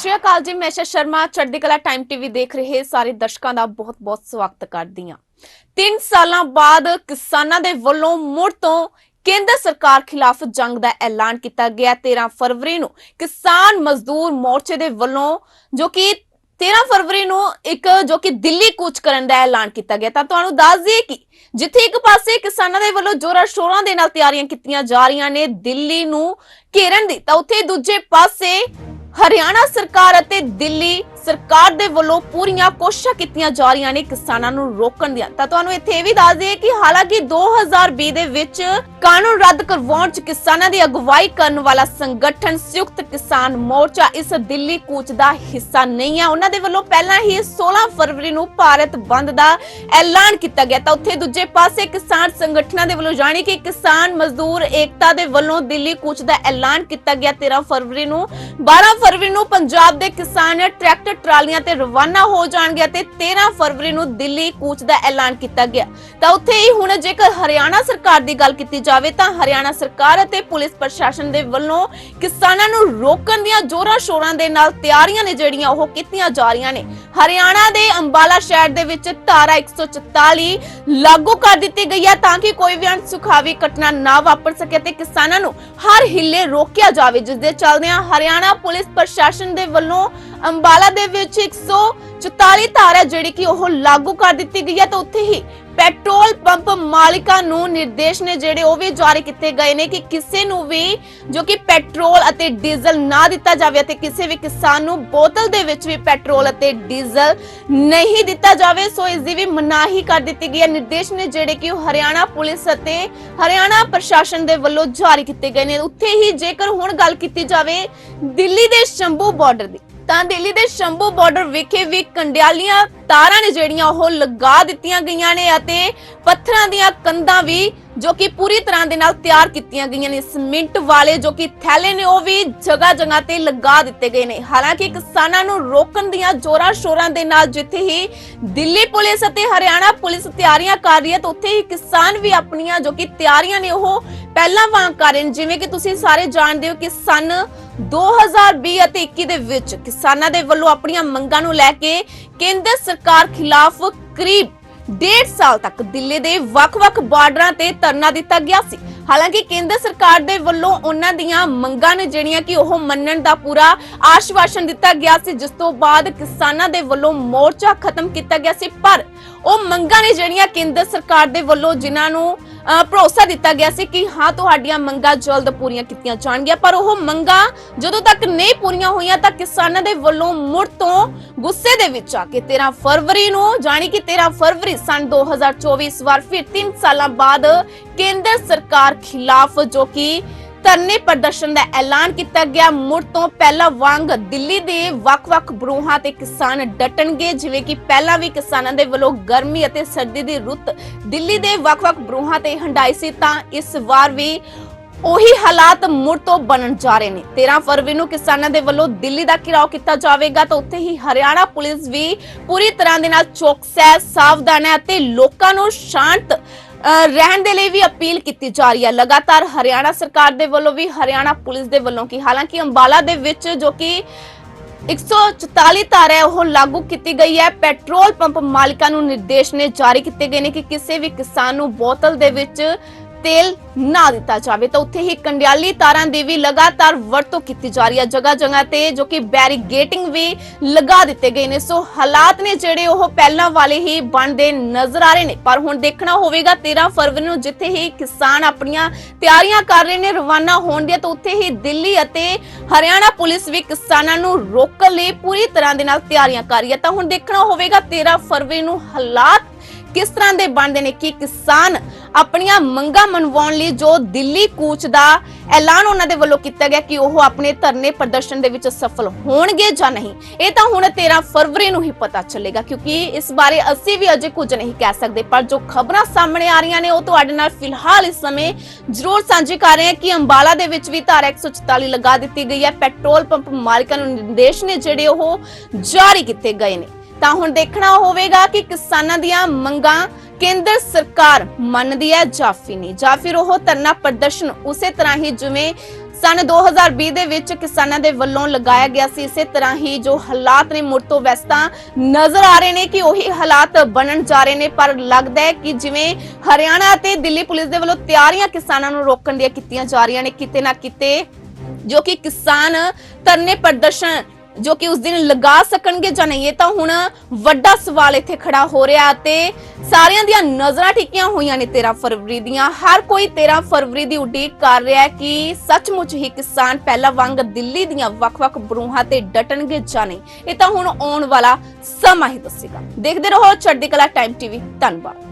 ਸਤਿ ਸ਼੍ਰੀ ਅਕਾਲ ਜੀ। ਮੈਂ ਸ਼ਰਮਾ ਚੜ੍ਹਦੀ ਕਲਾ ਟਾਈਮ ਟੀਵੀ ਦੇਖ ਰਹੇ ਸਾਰੇ ਦਰਸ਼ਕਾਂ ਦਾ ਬਹੁਤ-ਬਹੁਤ ਸਵਾਗਤ ਕਰਦੀ ਹਾਂ। 3 ਸਾਲਾਂ ਬਾਅਦ ਕਿਸਾਨਾਂ ਦੇ ਵੱਲੋਂ ਮੁੜ ਤੋਂ ਕੇਂਦਰ ਸਰਕਾਰ ਖਿਲਾਫ ਜੰਗ ਦਾ ਐਲਾਨ ਕੀਤਾ ਗਿਆ। 13 ਫਰਵਰੀ ਨੂੰ ਕਿਸਾਨ ਮਜ਼ਦੂਰ ਮੋਰਚੇ ਦੇ ਵੱਲੋਂ ਜੋ ਕਿ 13 ਫਰਵਰੀ ਨੂੰ ਇੱਕ ਜੋ ਕਿ ਦਿੱਲੀ ਕੂਚ ਕਰਨ ਦਾ ਐਲਾਨ ਕੀਤਾ ਗਿਆ। ਤਾਂ ਤੁਹਾਨੂੰ ਦੱਸ ਦਈਏ ਕਿ ਜਿੱਥੇ ਇੱਕ ਪਾਸੇ ਕਿਸਾਨਾਂ ਦੇ ਵੱਲੋਂ ਜੋਰਾਂ ਸ਼ੋਰਾਂ ਦੇ ਨਾਲ ਤਿਆਰੀਆਂ ਕੀਤੀਆਂ ਜਾ ਰਹੀਆਂ ਨੇ ਦਿੱਲੀ ਨੂੰ ਘੇਰਨ ਦੀ, ਤਾਂ ਉੱਥੇ ਦੂਜੇ ਪਾਸੇ ਹਰਿਆਣਾ ਸਰਕਾਰ ਅਤੇ ਦਿੱਲੀ ਸਰਕਾਰ ਦੇ ਵੱਲੋਂ ਪੂਰੀਆਂ ਕੋਸ਼ਿਸ਼ਾਂ ਕੀਤੀਆਂ ਜਾ ਰਹੀਆਂ ਨੇ ਕਿਸਾਨਾਂ ਨੂੰ ਰੋਕਣ ਦੀਆਂ। ਤਾਂ ਤੁਹਾਨੂੰ ਇੱਥੇ ਇਹ ਵੀ ਦੱਸ ਦਈਏ ਕਿ ਹਾਲਾਂਕਿ 2020 ਦੇ ਵਿੱਚ ਕਾਨੂੰਨ ਰੱਦ ਕਰਵਾਉਣ 'ਚ ਕਿਸਾਨਾਂ ਦੀ ਅਗਵਾਈ ਕਰਨ ਵਾਲਾ ਸੰਗਠਨ ਸੰਯੁਕਤ ਕਿਸਾਨ ਮੋਰਚਾ ਇਸ ਦਿੱਲੀ ਕੂਚ ਦਾ ਹਿੱਸਾ ਨਹੀਂ ਹੈ। ਉਹਨਾਂ ਦੇ ਵੱਲੋਂ ਪਹਿਲਾਂ ਹੀ 16 ਫਰਵਰੀ ਨੂੰ ਭਾਰਤ ਬੰਦ ਦਾ ਐਲਾਨ ਕੀਤਾ ਗਿਆ। ਤਾਂ ਉੱਥੇ ਦੂਜੇ ਪਾਸੇ ਕਿਸਾਨ ਸੰਗਠਨਾਂ ਦੇ ਵੱਲੋਂ ਜਾਣੀ ਕਿ ਕਿਸਾਨ ਮਜ਼ਦੂਰ ਏਕਤਾ ਦੇ ਵੱਲੋਂ ਦਿੱਲੀ ਕੂਚ ਦਾ ਐਲਾਨ ਕੀਤਾ ਗਿਆ। 13 ਫਰਵਰੀ ਨੂੰ 12 ਫਰਵਰੀ ਨੂੰ ਪੰਜਾਬ ਦੇ ਕਿਸਾਨ ਟਰੈਕਟਰ ਟਰਾਲੀਆਂ ਤੇ ਰਵਾਨਾ ਹੋ ਜਾਣਗੇ ਤੇ 13 ਫਰਵਰੀ ਨੂੰ ਦਿੱਲੀ ਕੂਚ ਦਾ ਐਲਾਨ ਕੀਤਾ ਗਿਆ। ਤਾਂ ਉੱਥੇ ਹੀ ਹੁਣ ਜੇਕਰ ਹਰਿਆਣਾ ਸਰਕਾਰ ਦੀ ਗੱਲ ਕੀਤੀ ਜਾਵੇ ਤਾਂ ਹਰਿਆਣਾ ਸਰਕਾਰ ਅਤੇ ਪੁਲਿਸ ਪ੍ਰਸ਼ਾਸਨ ਦੇ ਵੱਲੋਂ ਕਿਸਾਨਾਂ ਨੂੰ ਰੋਕਣ ਦੀਆਂ ਜੋਰਾਂ ਸ਼ੋਰਾਂ ਦੇ ਨਾਲ ਤਿਆਰੀਆਂ ਨੇ ਜਿਹੜੀਆਂ ਉਹ ਕੀਤੀਆਂ ਜਾ ਰਹੀਆਂ ਨੇ। ਹਰਿਆਣਾ ਦੇ ਅੰਬਾਲਾ ਸ਼ਹਿਰ ਦੇ ਵਿੱਚ ਧਾਰਾ 144 ਲਾਗੂ ਕਰ ਦਿੱਤੀ ਗਈ ਹੈ ਤਾਂ ਕਿ ਕੋਈ ਵੀ ਅਣਸੁਖਾਵੀ ਘਟਨਾ ਨਾ ਵਾਪਰ ਸਕੇ ਤੇ ਕਿਸਾਨਾਂ ਨੂੰ ਹਰ ਹਿੱਲੇ ਰੋਕਿਆ ਜਾਵੇ। ਜਿਸ ਦੇ ਚੱਲਦਿਆਂ ਹਰਿਆਣਾ ਪੁਲਿਸ ਪ੍ਰਸ਼ਾਸਨ ਦੇ ਵੱਲੋਂ ਅੰਬਾਲਾ ਦੇ ਵਿੱਚ 144 ਧਾਰਾ ਜਿਹੜੀ ਕਿ ਉਹ ਲਾਗੂ ਕਰ ਦਿੱਤੀ ਗਈ ਹੈ ਤਾਂ ਉੱਥੇ ਹੀ ਪੈਟਰੋਲ ਪੰਪ ਮਾਲਿਕਾਂ ਨੂੰ ਨਿਰਦੇਸ਼ ਨੇ ਜਿਹੜੇ ਉਹ ਵੀ ਜਾਰੀ ਕੀਤੇ ਗਏ ਨੇ ਕਿ ਕਿਸੇ ਨੂੰ ਵੀ ਜੋ ਕਿ ਪੈਟਰੋਲ ਅਤੇ ਡੀਜ਼ਲ ਨਾ ਦਿੱਤਾ ਜਾਵੇ ਅਤੇ ਕਿਸੇ ਵੀ ਕਿਸਾਨ ਨੂੰ ਬੋਤਲ ਦੇ ਵਿੱਚ ਵੀ ਪੈਟਰੋਲ ਅਤੇ ਡੀਜ਼ਲ ਨਹੀਂ ਦਿੱਤਾ ਜਾਵੇ, ਸੋ ਇਸ ਦੀ ਵੀ ਮਨਾਹੀ ਕਰ ਦਿੱਤੀ ਗਈ ਹੈ। ਨਿਰਦੇਸ਼ ਨੇ ਜਿਹੜੇ ਕਿ ਉਹ ਹਰਿਆਣਾ ਪੁਲਿਸ ਅਤੇ ਹਰਿਆਣਾ ਪ੍ਰਸ਼ਾਸਨ ਦੇ ਵੱਲੋਂ ਜਾਰੀ ਕੀਤੇ ਗਏ ਨੇ। ਉੱਥੇ ਹੀ ਜੇਕਰ ਹੁਣ ਗੱਲ ਕੀਤੀ ਜਾਵੇ, ਦਿੱਲੀ ਦੇ ਸ਼ੰਭੂ ਬਾਰਡਰ ਦੀ। ਤਾਂ ਦਿੱਲੀ ਦੇ ਸ਼ੰਭੂ ਬਾਰਡਰ ਵਿਖੇ ਵੀ ਕੰਡਿਆਲੀਆਂ ਤਾਰਾਂ ਨੇ ਜਿਹੜੀਆਂ ਉਹ ਲਗਾ ਦਿੱਤੀਆਂ ਗਈਆਂ ਨੇ ਅਤੇ ਪੱਥਰਾਂ ਦੀਆਂ ਕੰਧਾਂ ਵੀ ਜੋ ਕਿ ਪੂਰੀ ਤਰ੍ਹਾਂ ਦੇ ਨਾਲ ਤਿਆਰ ਕੀਤੀਆਂ ਗਈਆਂ ਨੇ। ਸਿਮੈਂਟ ਵਾਲੇ ਜੋ ਕਿ ਥੈਲੇ ਨੇ, ਉਹ ਵੀ ਜਗ੍ਹਾ ਜਗ੍ਹਾ ਤੇ ਲਗਾ ਦਿੱਤੇ ਗਏ ਨੇ। ਹਾਲਾਂਕਿ ਕਿਸਾਨਾਂ ਨੂੰ ਰੋਕਣ ਦੀਆਂ ਜੋਰਾਂ ਸ਼ੋਰਾਂ ਦੇ ਨਾਲ ਜਿੱਥੇ ਹੀ ਦਿੱਲੀ ਪੁਲਿਸ ਅਤੇ ਹਰਿਆਣਾ ਪੁਲਿਸ ਤਿਆਰੀਆਂ ਕਰ ਰਹੀ ਹੈ, ਤਾਂ ਉੱਥੇ ਹੀ ਕਿਸਾਨ ਵੀ ਆਪਣੀਆਂ ਜੋ ਕਿ ਤਿਆਰੀਆਂ ਨੇ, ਉਹ ਪਹਿਲਾਂ ਵਾਂਗ ਕਰ ਰਹੇ ਨੇ। ਜਿਵੇਂ ਕਿ ਤੁਸੀਂ ਸਾਰੇ ਜਾਣਦੇ ਹੋ ਕਿ ਸਨ 2020 ਅਤੇ 21 ਦੇ ਵਿੱਚ ਕਿਸਾਨਾਂ ਦੇ ਵੱਲੋਂ ਆਪਣੀਆਂ ਮੰਗਾਂ ਨੂੰ ਲੈ ਕੇ ਕੇਂਦਰ ਸਰਕਾਰ ਖਿਲਾਫ ਕਰੀਬ ਡੇਢ ਸਾਲ ਤੱਕ ਦਿੱਲੀ ਦੇ ਵੱਖ-ਵੱਖ ਬਾਰਡਰਾਂ ਤੇ ਧਰਨਾ ਦਿੱਤਾ ਗਿਆ ਸੀ। ਹਾਲਾਂਕਿ ਕੇਂਦਰ ਸਰਕਾਰ ਦੇ ਵੱਲੋਂ ਉਹਨਾਂ ਦੀਆਂ ਮੰਗਾਂ ਨੇ ਜਿਹੜੀਆਂ ਕਿ ਉਹ ਮੰਨਣ ਦਾ ਪੂਰਾ ਆਸ਼ਵਾਸਨ ਦਿੱਤਾ ਗਿਆ ਸੀ, ਜਿਸ ਤੋਂ ਬਾਅਦ ਕਿਸਾਨਾਂ ਦੇ ਵੱਲੋਂ ਮੋਰਚਾ ਖਤਮ ਕੀਤਾ ਗਿਆ ਸੀ। ਪਰ ਉਹ ਮੰਗਾਂ ਨੇ ਜਿਹੜੀਆਂ ਕੇਂਦਰ ਸਰਕਾਰ ਦੇ ਵੱਲੋਂ ਜਿਨ੍ਹਾਂ ਨੂੰ ਭਰੋਸਾ ਦਿੱਤਾ ਗਿਆ ਸੀ ਕਿ ਹਾਂ, ਤੁਹਾਡੀਆਂ ਮੰਗਾਂ ਜਲਦ ਪੂਰੀਆਂ ਕੀਤੀਆਂ ਜਾਣਗੀਆਂ, ਪਰ ਉਹ ਮੰਗਾਂ ਜਦੋਂ ਤੱਕ ਨਹੀਂ ਪੂਰੀਆਂ ਹੋਈਆਂ, ਤਾਂ ਕਿਸਾਨਾਂ ਦੇ ਵੱਲੋਂ ਮੁੜ ਤੋਂ ਗੁੱਸੇ ਦੇ ਵਿੱਚ ਆ ਕੇ 13 ਫਰਵਰੀ ਨੂੰ, ਜਾਣੀ ਕਿ 13 ਫਰਵਰੀ ਸਨ 2024 ਇਸ ਵਾਰ ਫਿਰ 3 ਸਾਲਾਂ ਬਾਅਦ ਕੇਂਦਰ ਸਰਕਾਰ ਖਿਲਾਫ ਜੋ ਕਿ ਧਰਨੇ ਪ੍ਰਦਰਸ਼ਨ ਦਾ ਐਲਾਨ ਕੀਤਾ ਗਿਆ। ਮੁੜ ਤੋਂ ਪਹਿਲਾਂ ਵਾਂਗ ਦਿੱਲੀ ਦੇ ਵੱਖ-ਵੱਖ ਬਰੂਹਾਂ ਤੇ ਕਿਸਾਨ ਡਟਣਗੇ। ਜਿਵੇਂ ਕਿ ਪਹਿਲਾਂ ਵੀ ਕਿਸਾਨਾਂ ਦੇ ਵੱਲੋਂ ਗਰਮੀ ਅਤੇ ਸਰਦੀ ਦੀ ਰੁੱਤ ਦਿੱਲੀ ਦੇ ਵੱਖ-ਵੱਖ ਬਰੂਹਾਂ ਤੇ ਹੰਡਾਈ ਸੀ, ਤਾਂ ਇਸ ਵਾਰ ਵੀ ਉਹੀ ਹਾਲਾਤ ਮੁੜ ਤੋਂ ਬਣਨ ਜਾ ਰਹੇ ਨੇ। 13 ਫਰਵਰੀ ਨੂੰ ਕਿਸਾਨਾਂ ਦੇ ਵੱਲੋਂ ਦਿੱਲੀ ਦਾ ਘਿਰਾਓ ਕੀਤਾ ਜਾਵੇਗਾ, ਤਾਂ ਉੱਥੇ ਹੀ ਹਰਿਆਣਾ ਪੁਲਿਸ ਵੀ ਪੂਰੀ ਤਰ੍ਹਾਂ ਦੇ ਨਾਲ ਚੌਕਸ ਹੈ ਸਾਵਧਾਨ ਹੈ ਅਤੇ ਲੋਕਾਂ ਨੂੰ ਸ਼ਾਂਤ ਰਹਿਣ ਦੇ ਲਈ ਵੀ ਅਪੀਲ ਕੀਤੀ ਜਾ ਰਹੀ ਹੈ। ਲਗਾਤਾਰ ਹਰਿਆਣਾ ਸਰਕਾਰ ਦੇ ਵੱਲੋਂ ਵੀ, ਹਰਿਆਣਾ ਪੁਲਿਸ ਦੇ ਵੱਲੋਂ ਕਿ ਹਾਲਾਂਕਿ ਅੰਬਾਲਾ ਦੇ ਵਿੱਚ ਜੋ ਕਿ 144 ਧਾਰਾ ਹੈ, ਉਹ ਲਾਗੂ ਕੀਤੀ ਗਈ ਹੈ। ਪੈਟਰੋਲ ਪੰਪ ਮਾਲਕਾਂ ਨੂੰ ਨਿਰਦੇਸ਼ ਨੇ ਜਾਰੀ ਕੀਤੇ ਗਏ ਨੇ ਕਿ ਕਿਸੇ ਵੀ ਕਿਸਾਨ ਨੂੰ ਬੋਤਲ ਦੇ ਵਿੱਚ ਤੇਲ ਨਾ ਦਿੱਤਾ ਜਾਵੇ, ਤਾਂ ਉੱਥੇ ਹੀ ਕੰਡਿਆਲੀ ਤਾਰਾਂ ਦੀ ਵੀ ਲਗਾਤਾਰ ਵਰਤੋਂ ਕੀਤੀ ਜਾ ਰਹੀ ਹੈ ਜਗ੍ਹਾ ਜਗ੍ਹਾ ਤੇ, ਜੋ ਕਿ ਬੈਰੀਗੇਟਿੰਗ ਵੀ ਲਗਾ ਦਿੱਤੇ ਗਏ ਨੇ। ਸੋ ਹਾਲਾਤ ਨੇ ਜਿਹੜੇ ਉਹ ਪਹਿਲਾਂ ਵਾਲੇ ਹੀ ਬਣਦੇ ਨਜ਼ਰ ਆ ਰਹੇ ਨੇ। ਪਰ ਹੁਣ ਦੇਖਣਾ ਹੋਵੇਗਾ 13 ਫਰਵਰੀ ਨੂੰ ਜਿੱਥੇ ਹੀ ਕਿਸਾਨ ਆਪਣੀਆਂ ਤਿਆਰੀਆਂ ਕਰ ਰਹੇ ਨੇ, ਰਵਾਨਾ ਹੋਣ ਦੀਆਂ, ਤਾਂ ਉੱਥੇ ਹੀ ਦਿੱਲੀ ਅਤੇ ਹਰਿਆਣਾ ਪੁਲਿਸ ਵੀ ਕਿਸਾਨਾਂ ਨੂੰ ਰੋਕਣ ਲਈ ਪੂਰੀ ਤਰ੍ਹਾਂ ਦੇ ਨਾਲ ਤਿਆਰੀਆਂ ਕਰ ਰਹੀ ਹੈ। ਤਾਂ ਹੁਣ ਦੇਖਣਾ ਹੋਵੇਗਾ 13 ਫਰਵਰੀ ਨੂੰ ਹਾਲਾਤ ਕਿਸ ਤਰ੍ਹਾਂ ਦੇ ਬਣਦੇ ਨੇ, ਕਿ ਕਿਸਾਨ ਆਪਣੀਆਂ ਮੰਗਾਂ ਮਨਵਾਉਣ ਲਈ ਜੋ ਦਿੱਲੀ ਕੂਚ ਦਾ ਐਲਾਨ ਉਹਨਾਂ ਦੇ ਵੱਲੋਂ ਕੀਤਾ ਗਿਆ ਕਿ ਉਹ ਆਪਣੇ ਧਰਨੇ ਪ੍ਰਦਰਸ਼ਨ ਦੇ ਵਿੱਚ ਸਫਲ ਹੋਣਗੇ ਜਾਂ ਨਹੀਂ। ਇਹ ਤਾਂ ਹੁਣ 13 ਫਰਵਰੀ ਨੂੰ ਹੀ ਪਤਾ ਚੱਲੇਗਾ ਕਿਉਂਕਿ ਇਸ ਬਾਰੇ ਅਸੀਂ ਵੀ ਅਜੇ ਕੁਝ ਨਹੀਂ ਕਹਿ ਸਕਦੇ, ਪਰ ਜੋ ਖਬਰਾਂ ਸਾਹਮਣੇ ਆ ਰਹੀਆਂ ਨੇ ਉਹ ਤੁਹਾਡੇ ਨਾਲ ਫਿਲਹਾਲ ਇਸ ਸਮੇਂ ਜ਼ਰੂਰ ਸਾਂਝੀ ਕਰ ਰਹੇ ਹਾਂ ਕਿ ਅੰਬਾਲਾ ਦੇ ਵਿੱਚ ਵੀ ਧਾਰਾ 144 ਲਗਾ ਦਿੱਤੀ ਗਈ ਹੈ। ਪੈਟਰੋਲ ਪੰਪ ਮਾਲਕਾਂ ਨੂੰ ਨਿਰਦੇਸ਼ ਨੇ ਜਿਹੜੇ ਉਹ ਜਾਰੀ ਕੀਤੇ ਗਏ ਨੇ। ਤਾਂ ਹੁਣ ਦੇਖਣਾ ਹੋਵੇਗਾ ਕਿ ਕਿਸਾਨਾਂ ਦੀਆਂ ਮੰਗਾਂ ਕੇਂਦਰ ਸਰਕਾਰ ਮੰਨਦੀ ਹੈ ਜਾਂ ਫਿਰ ਨਹੀਂ। ਜਾਂ ਫਿਰ ਉਹ ਧਰਨਾ ਪ੍ਰਦਰਸ਼ਨ ਉਸੇ ਤਰ੍ਹਾਂ ਹੀ ਜਿਵੇਂ ਸਨ 2020 ਦੇ ਵਿੱਚ ਕਿਸਾਨਾਂ ਦੇ ਵੱਲੋਂ ਲਗਾਇਆ ਗਿਆ ਸੀ, ਇਸੇ ਤਰ੍ਹਾਂ ਹੀ ਜੋ ਹਾਲਾਤ ਨੇ ਮੁੜ ਤੋਂ ਵੈਸੇ ਨਜ਼ਰ ਆ ਰਹੇ ਨੇ ਕਿ ਉਹੀ ਹਾਲਾਤ ਬਣਨ ਜਾ ਰਹੇ ਨੇ, ਪਰ ਲੱਗਦਾ ਹੈ ਕਿ ਜਿਵੇਂ ਹਰਿਆਣਾ ਅਤੇ ਦਿੱਲੀ ਪੁਲਿਸ ਦੇ ਵੱਲੋਂ ਤਿਆਰੀਆਂ ਕਿਸਾਨਾਂ ਨੂੰ ਰੋਕਣ ਦੀਆਂ ਕੀਤੀਆਂ ਜਾ ਰਹੀਆਂ ਨੇ, ਕਿਤੇ ਨਾ ਕਿਤੇ ਜੋ ਕਿ ਕਿਸਾਨ ਧਰਨੇ ਪ੍ਰਦਰਸ਼ਨ ਜੋ ਕਿ ਉਸ ਦਿਨ ਲਗਾ ਸਕਣਗੇ ਜਾਂ ਨਹੀਂ, ਇਹ ਤਾਂ ਹੁਣ ਵੱਡਾ ਸਵਾਲ ਇੱਥੇ ਖੜਾ ਹੋ ਰਿਹਾ ਤੇ ਸਾਰਿਆਂ ਦੀਆਂ ਨਜ਼ਰਾਂ ਟਿਕੀਆਂ ਹੋਈਆਂ ਨੇ 13 ਫਰਵਰੀ ਦੀਆਂ। ਹਰ ਕੋਈ 13 ਫਰਵਰੀ ਦੀ ਉਡੀਕ ਕਰ ਰਿਹਾ ਹੈ ਕਿ ਸੱਚਮੁੱਚ ਹੀ ਕਿਸਾਨ ਪਹਿਲਾਂ ਵਾਂਗ ਦਿੱਲੀ ਦੀਆਂ ਵੱਖ-ਵੱਖ ਬਰੂਹਾਂ ਤੇ ਡਟਣਗੇ ਜਾਂ ਨਹੀਂ। ਇਹ ਤਾਂ ਹੁਣ ਆਉਣ ਵਾਲਾ ਸਮਾਂ ਹੀ ਦੱਸੇਗਾ। ਦੇਖਦੇ ਰਹੋ ਚੜ੍ਹਦੀ ਕਲਾ ਟਾਈਮ ਟੀਵੀ। ਧੰਨਵਾਦ।